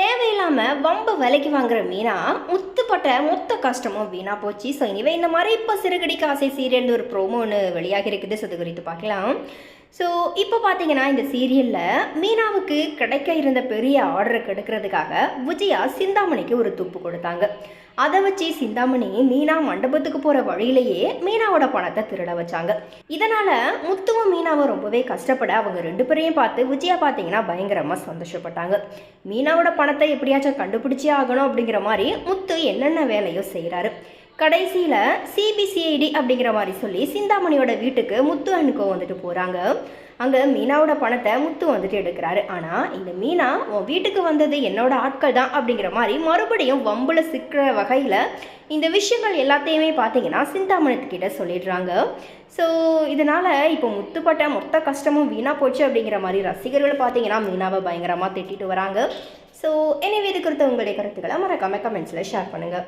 தேவையில்லாமல் வம்பு விலைக்கு வாங்குற மீனா முத்துப்பட்ட மொத்த கஷ்டமும் வீணா போச்சு. ஸோ இனிவே இந்த மாதிரி இப்போ சிறுகடிக்கு ஆசை சீரியல் ஒரு ப்ரோமோ ஒன்று வெளியாகி இருக்குது. ஸோ அது குறித்து பார்க்கலாம். ஸோ இப்போ பார்த்தீங்கன்னா இந்த சீரியலில் மீனாவுக்கு கிடைக்க இருந்த பெரிய ஆர்டரை கெடுக்கிறதுக்காக விஜயா சிந்தாமணிக்கு ஒரு துப்பு கொடுத்தாங்க. அதை வச்சு சிந்தாமணி மீனா மண்டபத்துக்கு போகிற வழியிலேயே மீனாவோட பணத்தை திருட வச்சாங்க. இதனால் முத்துவும் மீனாவும் ரொம்பவே கஷ்டப்பட அவங்க ரெண்டு பேரையும் பார்த்து விஜயா பார்த்தீங்கன்னா பயங்கரமாக சந்தோஷப்பட்டாங்க. மீனாவோட பணத்தை எப்படியாச்சும் கண்டுபிடிச்சே ஆகணும் அப்படிங்கிற மாதிரி முத்து என்னென்ன வேலையோ செய்கிறாரு கடைசியில் சிபிசிஐடி அப்படிங்கிற மாதிரி சொல்லி சிந்தாமணியோட வீட்டுக்கு முத்து அண்ணுக்கோ வந்துட்டு போகிறாங்க அங்கே மீனாவோட பணத்தை முத்து வந்துட்டு எடுக்கிறாரு. ஆனால் இந்த மீனா உன் வீட்டுக்கு வந்தது என்னோட ஆட்கள் தான் அப்படிங்கிற மாதிரி மறுபடியும் வம்புல சிக்கிற வகையில் இந்த விஷயங்கள் எல்லாத்தையுமே பார்த்தீங்கன்னா சிந்தாமணத்துக்கிட்ட சொல்லிடுறாங்க. ஸோ இதனால் இப்போ முத்துப்பட்ட மொத்த கஷ்டமும் வீணாக போச்சு அப்படிங்கிற மாதிரி ரசிகர்கள் பார்த்தீங்கன்னா மீனாவை பயங்கரமாக திட்டிட்டு வராங்க. ஸோ எனவே இது குறித்த உங்களுடைய கருத்துக்களை மறக்காம கமெண்ட்ஸில் ஷேர் பண்ணுங்கள்